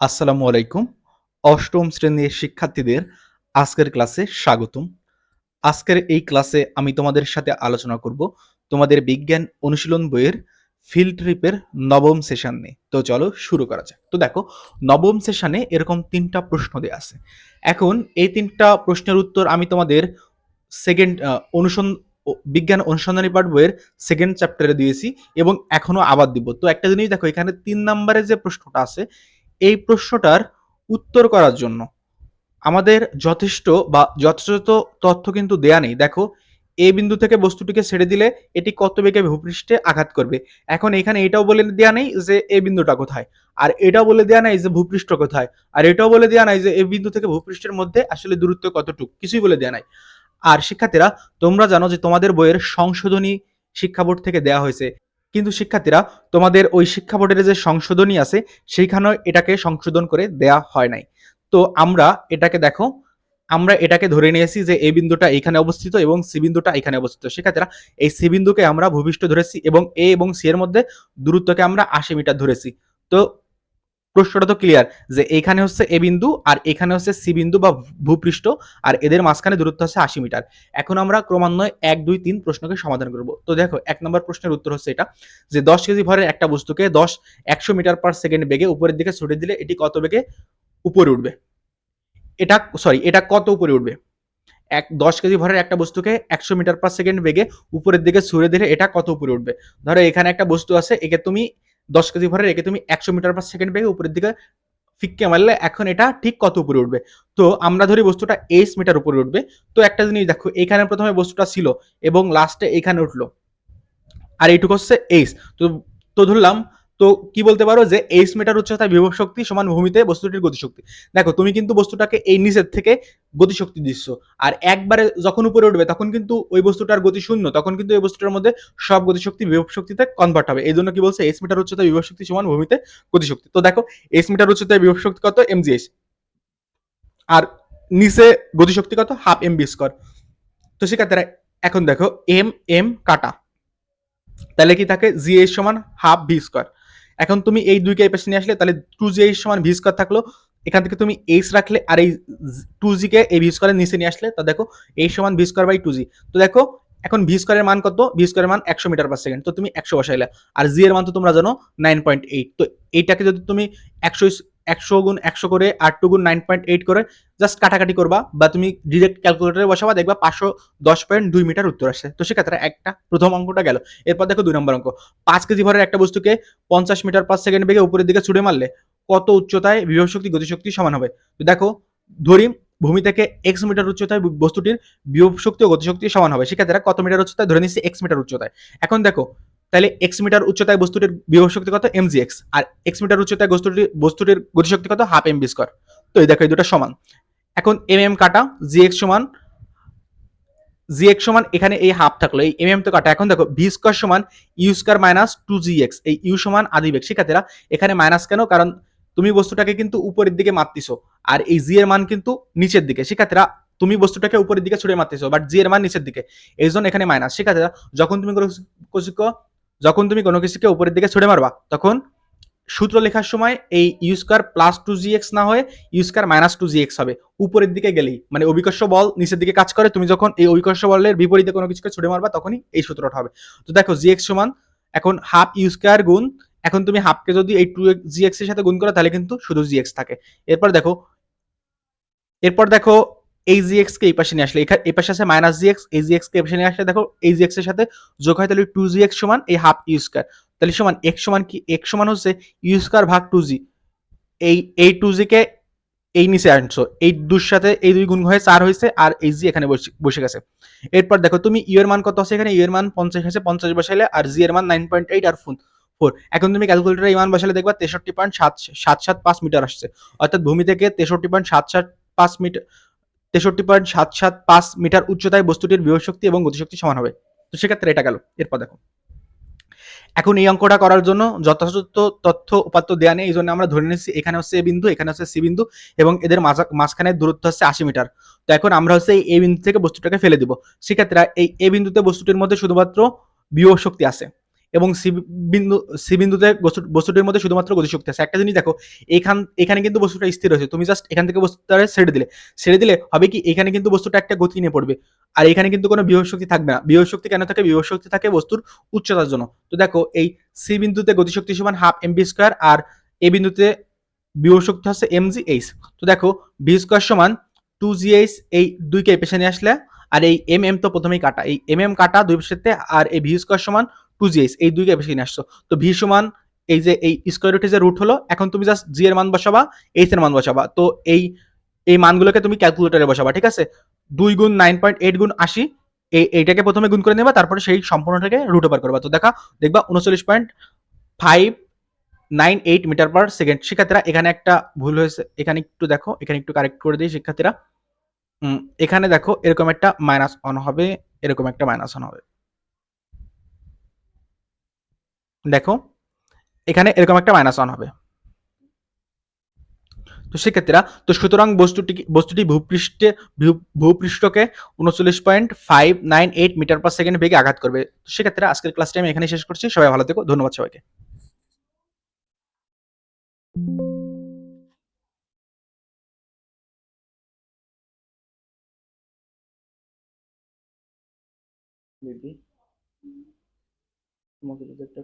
আসসালামু আলাইকুম। অষ্টম শ্রেণির শিক্ষার্থীদের আজকের ক্লাসে স্বাগতম। আজকের এই ক্লাসে আমি তোমাদের সাথে আলোচনা করব তোমাদের বিজ্ঞান অনুশীলন বইয়ের ফিল্ড ট্রিপের নবম সেশন নিয়ে। তো চলো শুরু করা যাক। তো দেখো, নবম সেশনে এরকম তিনটা প্রশ্ন দেওয়া আছে। এখন এই তিনটা প্রশ্নের উত্তর আমি তোমাদের সেকেন্ড অনুসন্ধান বিজ্ঞান অনুসন্ধানী পাঠ বইয়ের সেকেন্ড চ্যাপ্টারে দিয়েছি এবং এখনও আবার দিব। তো একটা জিনিস দেখো, এখানে তিন নম্বরে যে প্রশ্নটা আছে এই প্রশ্নটার উত্তর করার জন্য। আমাদের যথেষ্ট বা যথাযথ তথ্য কিন্তু দেয়া নেই। দেখো, এ বিন্দু থেকে বস্তুটিকে ছেড়ে দিলে এটি কত বেগে ভূপৃষ্ঠে আঘাত করবে। এখন এখানে এটাও বলে দেওয়া নেই যে এ বিন্দুটা কোথায়। আর এটাও বলে দেওয়া নাই যে ভূপৃষ্ঠ কোথায়। আর এটাও বলে দেওয়া নাই যে এ বিন্দু থেকে ভূপৃষ্ঠের মধ্যে আসলে দূরত্ব কতটুকু। কিছুই বলে দেওয়া নাই। আর শিক্ষার্থীরা, তোমরা জানো যে তোমাদের বইয়ের সংশোধনী শিক্ষা বোর্ড থেকে দেওয়া হয়েছে। কিন্তু শিক্ষার্থীরা, তোমাদের ওই শিক্ষা বোর্ডের যে সংশোধনী আছে, সেইখানেও এটাকে সংশোধন করে দেয়া হয় নাই। তো আমরা এটাকে দেখো, আমরা এটাকে ধরে নিয়েছি যে এই বিন্দুটা এখানে অবস্থিত এবং সি বিন্দুটা এখানে অবস্থিত। শিক্ষার্থীরা, এই সি বিন্দুকে আমরা ভূমিষ্ঠ ধরেছি এবং এ এবং সি এর মধ্যে দূরত্বকে আমরা আশি মিটার ধরেছি। তো প্রশ্নটা তো ক্লিয়ার যে এখানে হচ্ছে এ বিন্দু আর এখানে হচ্ছে সি বিন্দু বা ভূপৃষ্ঠ আর এদের মাঝখানে দূরত্ব হচ্ছে আশি মিটার। এখন আমরা ক্রমান্বয়ে এক, দুই, তিন প্রশ্নকে সমাধান করব। তো দেখো, এক নম্বর প্রশ্নের উত্তর হচ্ছে এটা, যে দশ কেজি ভরের একটা বস্তুকে দশ, একশো মিটার পার সেকেন্ড বেগে উপরের দিকে ছুটে দিলে এটি কত বেগে উপরে উঠবে? এটা সরি এটা কত উপরে উঠবে? এক, দশ কেজি ভরের একটা বস্তুকে একশো মিটার পার সেকেন্ড বেগে উপরের দিকে ছুড়ে দিলে এটা কত উপরে উঠবে? ধরো এখানে একটা বস্তু আছে, একে তুমি দশ কেজি ভরে রেখে তুমি একশো মিটার পার সেকেন্ড বেগে উপরের দিকে ফিক্কে মারলে এখন এটা ঠিক কত উপরে উঠবে? তো আমরা ধরি বস্তুটা এইস মিটার উপরে উঠবে। তো একটা জিনিস দেখো, এখানে প্রথমে বস্তুটা ছিল এবং লাস্টে এখানে উঠল। আর এইটুকু হচ্ছে এইস তো তো ধরলাম তো কি বলতে পারো যে এইচ মিটার উচ্চতায় বিভব শক্তি সমান ভূমিতে বস্তুটির গতিশক্তি। দেখো, তুমি কিন্তু বস্তুটাকে এই নিচের থেকে গতিশক্তি দিচ্ছ। আর একবারে যখন উপরে উঠবে, তখন কিন্তু ওই বস্তুটার গতি শূন্য, তখন কিন্তু ওই বস্তুটার মধ্যে সব গতিশক্তি বিভব শক্তিতে কনভার্ট হবে। এই জন্য কি বলছে এইচ মিটার উচ্চতায় বিভব শক্তি সমান ভূমিতে গতিশক্তি। তো দেখো এইচ মিটার উচ্চতায় বিভব শক্তি কত? এমজিএস আর নিচে গতিশক্তি কত? হাফ এম বি স্কোয়ার তো সেক্ষেত্রে এখন দেখো এম এম কাটা। তাহলে কি থাকে? জি এইচ সমান হাফ বি স্কোয়ার এখন তুমি এই দুই কে পাশে নিয়ে আসলে, তাহলে টু জি এইচ সমান ভি স্কোয়ার থাকল। এখান থেকে তুমি এইচ রাখলে আর এই টু জিকে এই ভি স্কোয়ারের নিচে নিয়ে আসলে, তা দেখো এই সমান V square by two G তো দেখো, এখন ভি স্কোয়ারের মান কত? ভি স্কোয়ারের মান একশো মিটার পার সেকেন্ড তো তুমি একশো বসাইলে। আর জি এর মান তো তোমরা জানো নাইন পয়েন্ট এইট তো এইটাকে যদি তুমি একশো একশো গুণ একশো করে আর টু গুণ নাইন পয়েন্ট এইট করে জাস্ট কাটাকাটি করবা বা তুমি ডিরেক্ট ক্যালকুলেটারে বসাবা, দেখবা পাঁচশো দশ পয়েন্ট দুই মিটার উত্তর আসছে। তো সেক্ষেত্রে একটা প্রথম অঙ্কটা গেল। এরপর দেখো দুই নম্বর অঙ্ক। পাঁচ কেজি ভরের একটা বস্তুকে পঞ্চাশ মিটার পার সেকেন্ড বেগে উপরের দিকে ছুড়ে মারলে কত উচ্চতায় বিভব শক্তি, গতিশক্তি সমান হবে? তো দেখো, ধরি ভূমি থেকে এক্স মিটার উচ্চতায় বস্তুটির বিভব শক্তি ও গতিশক্তি সমান হবে। সেক্ষেত্রে কত মিটার উচ্চতায়? ধরে নিচ্ছি এক্স মিটার উচ্চতায়। এখন দেখো তাহলে এক্স মিটার উচ্চতায় বস্তুটির বিভব শক্তি কত? জি এক্স আর এক্স মিটার উচ্চতায় বস্তুটির বস্তুটির গতিশক্তি কত? হাফ এম বি স্কোয়ার তো এই দেখো, এই দুটো সমান। এখন এম এম কাটা জি এক্স সমান জি এক্স সমান এখানে এই হাফ থাকল। এই এম এম তো কাটা। এখন দেখো ভি স্কোয়ার সমান U square minus two G X এই ইউ সমান আদি বেগ শিক্ষার্থীরা, এখানে মাইনাস কেন? কারণ তুমি বস্তুটাকে কিন্তু উপরের দিকে মারতিছো, আর এই জি এর মান কিন্তু নিচের দিকে। শিক্ষার্থীরা, তুমি বস্তুটাকে উপরের দিকে ছুড়ে মারতেছো বাট জি এর মান নিচের দিকে। এই জন্য এখানে মাইনাস শিক্ষার্থীরা, যখন তুমি কোনো যখন তুমি কোনো কিছুকে উপরের দিকে ছুড়ে মারবা, তখন সূত্র লেখার সময় এই U square plus two G X না হয়ে U square minus two G X হবে। উপরের দিকে গেলেই মানে অভিকর্ষ বল নিচের দিকে কাজ করে, তুমি যখন এই অভিকর্ষ বলের বিপরীতে কোনো কিছুকে ছুড়ে মারবা, তখনই এই সূত্রটা হবে। তো দেখো জি এক্স সমান এখন হাফ ইউ স্কোয়ার গুণ, এখন তুমি হাফকে যদি এই টু জি এক্সের সাথে গুণ করো, তাহলে কিন্তু শুধু জি এক্স থাকে। এরপর দেখো এরপর দেখো এই জি এক্স কে এই পাশে নিয়ে আসলে। এই পাশে আছে মাইনাস জি এক্স এই জি এক্স কে এই পাশে নিয়ে আসলে দেখো এই জি এক্সের সাথে যোগ হয় তাহলে টু জি এক্স সমান এই হাফ ইউ স্কোয়ার তাহলে সমান এক্স সমান কি? এক্স সমান হচ্ছে ইউ স্কোয়ার ভাগ টু জি এই এই টু জি কে এই নিচে আনছো। এই দুর সাথে এই দুই গুণ হয়ে চার হয়েছে আর এই জি এখানে বসে গেছে। এরপর দেখো, তুমি ইউ এর মান কত আছে এখানে? ইউ এর মান পঞ্চাশ আছে, পঞ্চাশ বসাইলে আর জি এর মান নাইন পয়েন্ট এইট আর ফোন ফোর এখন তুমি ক্যালকুলেটারে এই মান বসালে দেখবা তেষট্টি পয়েন্ট সাত সাত সাত পাঁচ মিটার আসছে। অর্থাৎ ভূমি থেকে তেষট্টি পয়েন্ট সাত সাত পাঁচ মিটার তেষট্টি পয়েন্ট সাত সাত পাঁচ মিটার উচ্চতায় বস্তুটির বিভব শক্তি এবং গতিশক্তি সমান হবে। তো সেক্ষেত্রে এটা গেল। এরপর দেখো। এখন এই অঙ্কটা করার জন্য যথাযথ তথ্য উপাত্ত দেওয়া নেই এই জন্য আমরা ধরে নিচ্ছি এখানে হচ্ছে এ বিন্দু, এখানে হচ্ছে সি বিন্দু এবং এদের মাঝখানে দূরত্ব হচ্ছে আশি মিটার। তো এখন আমরা হচ্ছে এই বিন্দু থেকে বস্তুটাকে ফেলে দিব। সেক্ষেত্রে এই এ বিন্দুতে বস্তুটির মধ্যে শুধুমাত্র বিভব শক্তি আছে। এবং সি বিন্দু, সি বিন্দুতে বস্তু- বস্তুটির মধ্যে শুধুমাত্র গতিশক্তি আছে। একটা জিনিস দেখো, এখান, এখানে কিন্তু বস্তুটা স্থির রয়েছে তুমি জাস্ট এখান থেকে বস্তুটা ছেড়ে দিলে। ছেড়ে দিলে হবে কি, এখানে কিন্তু বস্তুটা একটা গতি নিয়ে পড়বে। আর এখানে কিন্তু কোনো বিভব শক্তি থাকবে না। বিভব শক্তি কেন থাকে? বিভব শক্তি থাকে বস্তুর উচ্চতার জন্য। তো দেখো, এই সি বিন্দুতে গতিশক্তি সমান হাফ এম বি স্কোয়ার আর এ বিন্দুতে বিভব শক্তি হচ্ছে এম জি এইচ তো দেখো বি স্কোয়ার সমান টু জি এইচ এই দুইকে পেছনে আসলে, আর এই এম এম তো প্রথমেই কাটা। এই এম এম কাটা দুই পাশেতে, আর এই ভি স্কোয়ার সমান টু জি এইচ এই দুইকে বেশি নিয়ে আসছো। তো ভি সমান এই যে এই স্কোয়ার রুটের যে রুট হলো, এখন তুমি জাস্ট জি এর মান বসাবা এইচ এর মান বসাবা। তো এই এই মানগুলোকে তুমি ক্যালকুলেটরে বসাবা, ঠিক আছে? দুই গুণ নাইন পয়েন্ট এইট গুণ আশি, এই, এইটাকে প্রথমে গুণ করে নেবা, তারপরে সেই সম্পূর্ণটাকে রুট ওভার করবা। তো দেখা, দেখবা উনচল্লিশ point five nine eight metre per second শিক্ষার্থীরা, এখানে একটা ভুল হয়েছে। এখানে একটু দেখো, এখানে একটু কারেক্ট করে দিই শিক্ষার্থীরা। এখানে দেখো, এরকম একটা মাইনাস অন হবে, এরকম একটা মাইনাস অন হবে। দেখো, এখানে এরকম একটা মাইনাস অন হবে। তো সেক্ষেত্রে, তো সুতরাং বস্তুটি বস্তুটি ভূপৃষ্ঠে ভূপৃষ্ঠকে উনচল্লিশ point five nine eight metre per second বেগে আঘাত করবে। তো সেক্ষেত্রে আজকের ক্লাসটি আমি এখানে শেষ করছি। সবাই ভালো থেকো। ধন্যবাদ সবাইকে। তোমাকে যদি একটা